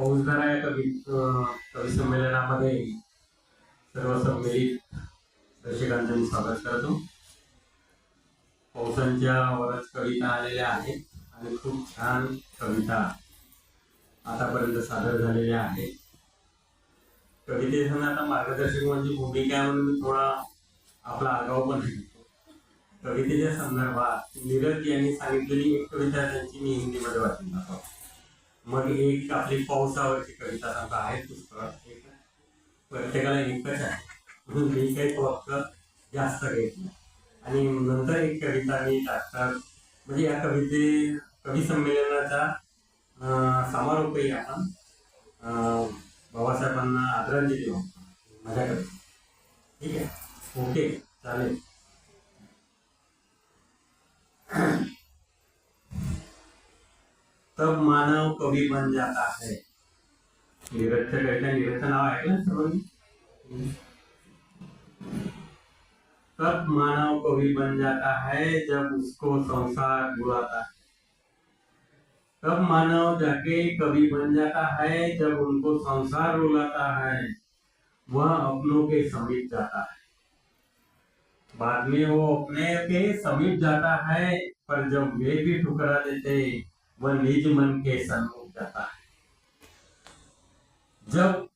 अं, कवी संमेलनामध्ये सर्व संमिलित दर्शकांचं मी स्वागत करतो. पावसांच्या वरच कविता आलेल्या आहेत आणि खूप छान कविता आतापर्यंत सादर झालेल्या आहेत. कवितेसंग आता मार्गदर्शक म्हणजे भूमिका आहे म्हणून मी थोडा आपला आगाव पण सांगतो कवितेच्या संदर्भात नीरज यांनी सांगितलेली एक कविता त्यांची मी हिंदीमध्ये वाचून दाखवतो. मग एक आपली पावसावरची कविता सांगता आहे पुस्तकात एक प्रत्येकाला एकच आहे. म्हणून मी काही फक्त जास्त घेत नाही. आणि नंतर एक कविता मी टाकतात म्हणजे या कविते कवी संमेलनाचा समारोपही आपण बाबासाहेबांना आदरांजली वाटतो माझ्याकडे. ठीक आहे? ओके. चालेल. तब मानव कवी बन जाता है। नीरजच्या कविता नीरजचं नाव ऐकलं ना तब मानव कवि बन जाता है जब उसको संसार बुलाता है। तब मानव जाके कवि बन जाता है जब उनको संसार रुलाता है। वह अपनों के समीप जाता है। बाद में वो अपने के समीप जाता है, पर जब वे भी ठुकरा देते वह निज मन के सन्मुख जाता है। जब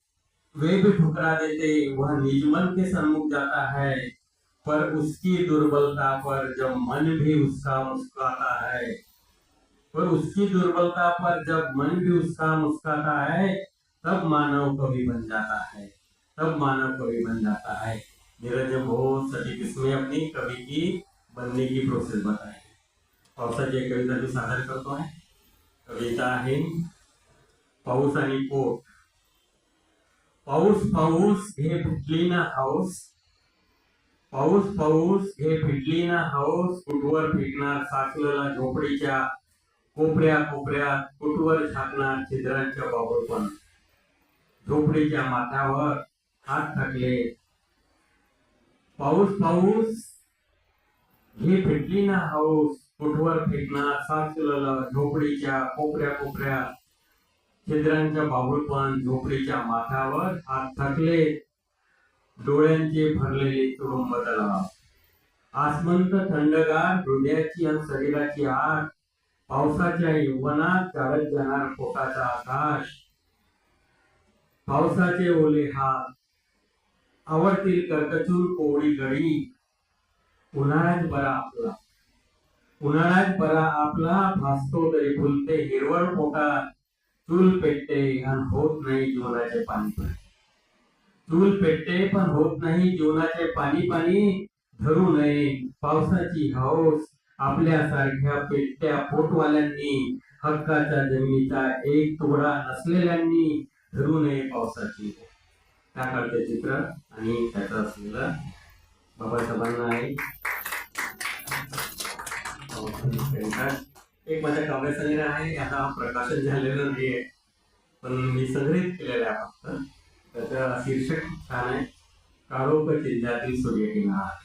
वे भी ठुकरा देते, वह निज मन के सन्मुख जाता है, पर उसकी दुर्बलता पर जब मन भी उसका मुस्कुराता है, पर उसकी दुर्बलता पर जब मन भी उसका मुस्कुराता है, तब मानव कवि बन जाता है, तब मानव कवि बन जाता है। नीरज बहुत सटीक इसमें अपनी कवि की बनने की प्रोसेस बताई पावसाची एक कविता मी सादर करतो आहे कविता आहे. पाऊस आणि पोट. पाऊस पाऊस हे फिटली ना हाऊस. पाऊस पाऊस हे फिटली ना हाऊस. कुठवर फेकणार साचलेला झोपडीच्या कोपऱ्या कोपऱ्यात कुठवर झाकणार छिद्रांच्या बाबळपण झोपडीच्या माथ्यावर हात टाकले पाऊस पाऊस हे फिटली ना हाऊस. कुटवर फेकणार साचलेला झोपडीच्या कोपऱ्या कोपऱ्या छिद्रांच्या बाबुळपण झोपडीच्या माथ्यावर हात थकले डोळ्यांचे भरलेले तुडुंब तलाव. आसमंत थंडगार हृदयाची आणि शरीराची आग पावसाच्या यवनात चालत जाणार पोटाचा आकाश. पावसाचे ओले हात आवडतील कर्कचूर कोवळी गडी उन्हाळ्यात बरा आपला. उन्हाळ्यात बरा आपला भासतो तरी फुलते हिरवळ पोटा चूल पेटते आणि होत नाही जीवनाचे पाणी पाणी चूल पेटते पण होत नाही जीवनाचे पाणी पाणी धरू नये. पावसाची हौस आपल्यासारख्या पेटत्या पोटवाल्यांनी हक्काच्या जमिनीचा एक तुकडा नसलेल्यांनी धरू नये पावसाची. त्या काळचे चित्र आणि त्याचा असलेला बाबासाहेबांना आहे. एक माझ्या काव्यसंग्रह आहे आता प्रकाशन झालेलं नाही आहे पण मी संग्रहित केलेलं आहे फक्त त्याचं शीर्षक छान आहे काळोख जिल्ह्यातील सूर्यकिनार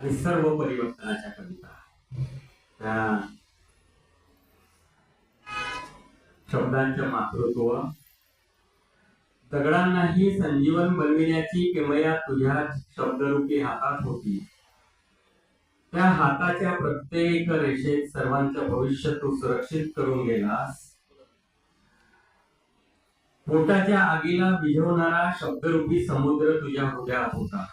आणि सर्व परिवर्तनाच्या कविता त्या शब्दांचे मातृत्व दगडांनाही संजीवन बनविण्याची किमया तुझ्या शब्दरूपी हातात होती त्या हाताच्या प्रत्येक रेषेत सर्वांचं भविष्य तू सुरक्षित करून गेलास. पोटाच्या आगीला भिजवणारा शब्दरूपी समुद्र तुझ्या हृदयात होता.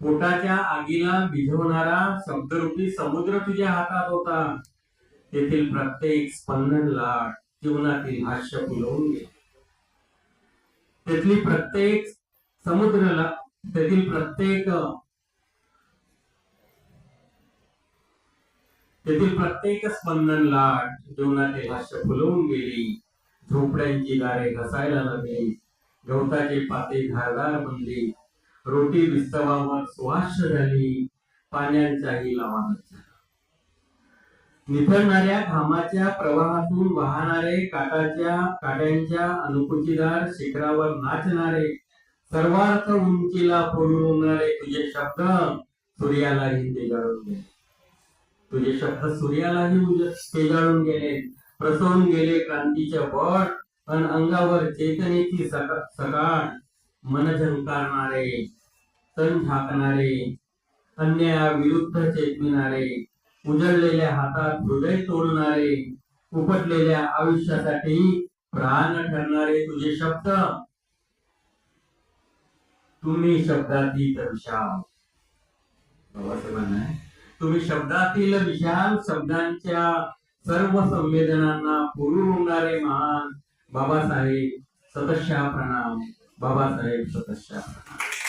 पोटाच्या आगीला भिजवणारा शब्दरूपी समुद्र तुझ्या हातात होता. तेथील प्रत्येक स्पंदनला जीवनातील भाष्य फुलवून गेले. तेथली प्रत्येक समुद्रला तेथील प्रत्येक तेथील प्रत्येक स्पंदन लाट जीवनातील फुलवून गेली. झोपड्यांची दारे घसायला लागली. गवताचे पाते धारदार बनली. रोटी विस्तवावर सुवास्य झाली. पाण्यांचाही लावानच झाला. निथळणाऱ्या घामाच्या प्रवाहातून वाहणारे काटाच्या काट्यांच्या अनुकुचीदार शिखरावर नाचणारे सर्वार्थ उंचीला फोडून तुझे शब्द सूर्यालाही तेजाळून गेले. तुझे शब्द सूर्यालाही पेजाळून गेले प्रसवून गेले क्रांतीचे वट अन अंगावर चेतनेची सकाळ. मन झंकारणारे तन झाकणारे अन्यायाविरुद्ध चेतविणारे उजळलेल्या हातात हृदय तोडणारे उपटलेल्या आयुष्यासाठी प्राण ठरणारे तुझे शब्द. तुम्ही शब्दातीत विशाल. बाबासाहेबांना तुम्ही शब्दातील विशाल शब्दांच्या सर्व संवेदनांना पुरवणारे महान बाबासाहेब सदस्या प्रणाम. बाबासाहेब सतशा प्रणाम.